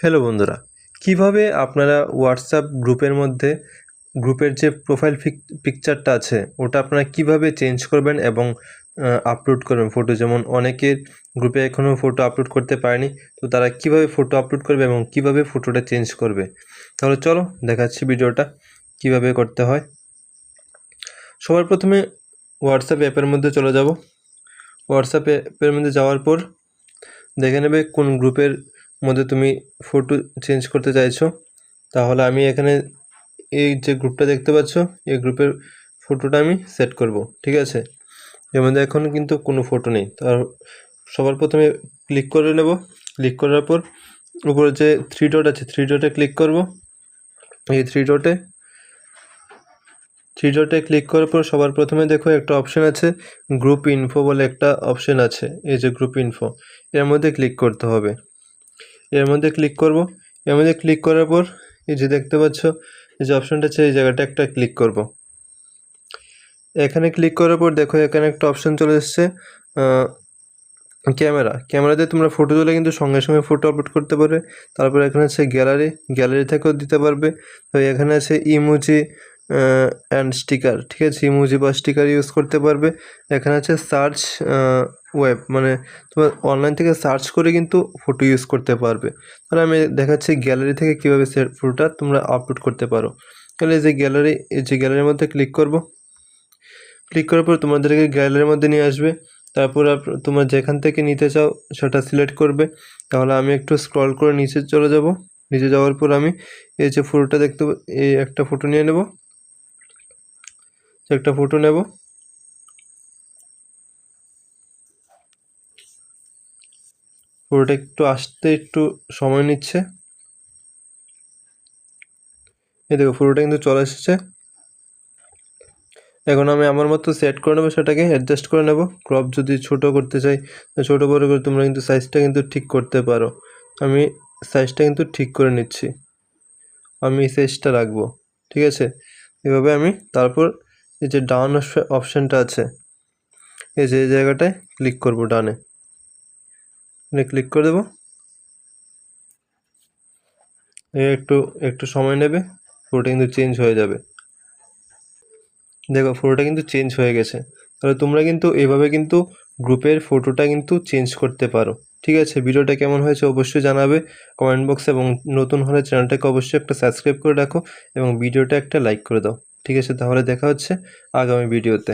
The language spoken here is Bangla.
হ্যালো বন্ধুরা, কীভাবে আপনারা হোয়াটসঅ্যাপ গ্রুপের মধ্যে গ্রুপের যে প্রোফাইল পিকচারটা আছে, ওটা আপনারা কীভাবে চেঞ্জ করবেন এবং আপলোড করবেন? ফটো যেমন অনেকের গ্রুপে এখনও ফটো আপলোড করতে পারেনি, তো তারা কীভাবে ফটো আপলোড করবে এবং কীভাবে ফটোটা চেঞ্জ করবে? তাহলে চলো দেখাচ্ছি ভিডিওটা, কীভাবে করতে হয়। সবার প্রথমে হোয়াটসঅ্যাপ অ্যাপের মধ্যে চলে যাব। হোয়াটসঅ্যাপ অ্যাপের মধ্যে যাওয়ার পর দেখে নেবে কোন গ্রুপের মধ্যে তুমি ফটো চেঞ্জ করতে চাইছো, তাহলে আমি এখানে এই যে গ্রুপটা দেখতে পাচ্ছ, এই গ্রুপের ফটোটা আমি সেট করব, ঠিক আছে? এর মধ্যে এখন কিন্তু কোনো ফটো নেই। তার সবার প্রথমে ক্লিক করে নেব। ক্লিক করার পর উপরে যে থ্রি ডট আছে থ্রি ডটে ক্লিক করব। এই থ্রি ডটে থ্রি ডটে ক্লিক করার পর সবার প্রথমে দেখো একটা অপশন আছে গ্রুপ ইনফো বলে একটা অপশন আছে, এই যে গ্রুপ ইনফো এর মধ্যে ক্লিক করতে হবে। এর মধ্যে ক্লিক করব। এর মধ্যে ক্লিক করার পর এই যে দেখতে পাচ্ছ, এই যে অপশানটা আছে, এই জায়গাটা একটা ক্লিক করব। এখানে ক্লিক করার পর দেখো এখানে একটা অপশান চলে এসছে ক্যামেরা। ক্যামেরাতে তোমরা ফটো তুলে কিন্তু সঙ্গে সঙ্গে ফটো আপলোড করতে পারবে। তারপর এখানে আছে গ্যালারি গ্যালারি থেকেও দিতে পারবে। তো এখানে আছে ইমোজি অ্যান্ড স্টিকার ঠিক আছে? ইমোজি বা স্টিকার ইউজ করতে পারবে। এখানে আছে সার্চ ওয়েব মানে তোমার অনলাইন থেকে সার্চ করে কিন্তু ফটো ইউজ করতে পারবে। তাহলে আমি দেখাচ্ছি গ্যালারি থেকে কীভাবে সে ফটোটা তোমরা আপলোড করতে পারো। তাহলে যে গ্যালারি এই যে গ্যালারির মধ্যে ক্লিক করব। ক্লিক করার পর তোমাদেরকে গ্যালারির মধ্যে নিয়ে আসবে। তারপর তোমরা যেখান থেকে নিতে চাও সেটা সিলেক্ট করবে। তাহলে আমি একটু স্ক্রল করে নিচে চলে যাব। নিচে যাওয়ার পর আমি এই যে ফটোটা দেখতে, এই একটা ফটো নিয়ে নেব। একটা ফটো নেব। ফটোটা একটু আসতে একটু সময় নিচ্ছে। এই দেখো ফটোটা কিন্তু চলে এসেছে। এখন আমি আমার মতো সেট করে নেব, সেটাকে অ্যাডজাস্ট করে নেব। ক্রপ যদি ছোট করতে চাই ছোট বড় করে তোমরা কিন্তু সাইজটা কিন্তু ঠিক করতে পারো। আমি সাইজটা কিন্তু ঠিক করে নিচ্ছি। আমি সাইজটা রাখব, ঠিক আছে? এভাবে আমি তারপর এই যে ডান অপশানটা আছে, এই যে এই জায়গাটায় ক্লিক করব ডানে। ক্লিক করে দেবো। একটু একটু সময় নেবে, পুরোটা কিন্তু চেঞ্জ হয়ে যাবে। দেখো ফটোটা কিন্তু চেঞ্জ হয়ে গেছে। তাহলে তোমরা কিন্তু এভাবে কিন্তু গ্রুপের ফটোটা কিন্তু চেঞ্জ করতে পারো। ঠিক আছে? ভিডিওটা কেমন হয়েছে অবশ্যই জানাবে। কমেন্ট বক্সে এবং নতুন হলে চ্যানেলটাকে অবশ্যই একটা সাবস্ক্রাইব করে রাখো এবং ভিডিওটা একটা লাইক করে দাও। ঠিক আছে তাহলে দেখা হচ্ছে আগামী ভিডিওতে।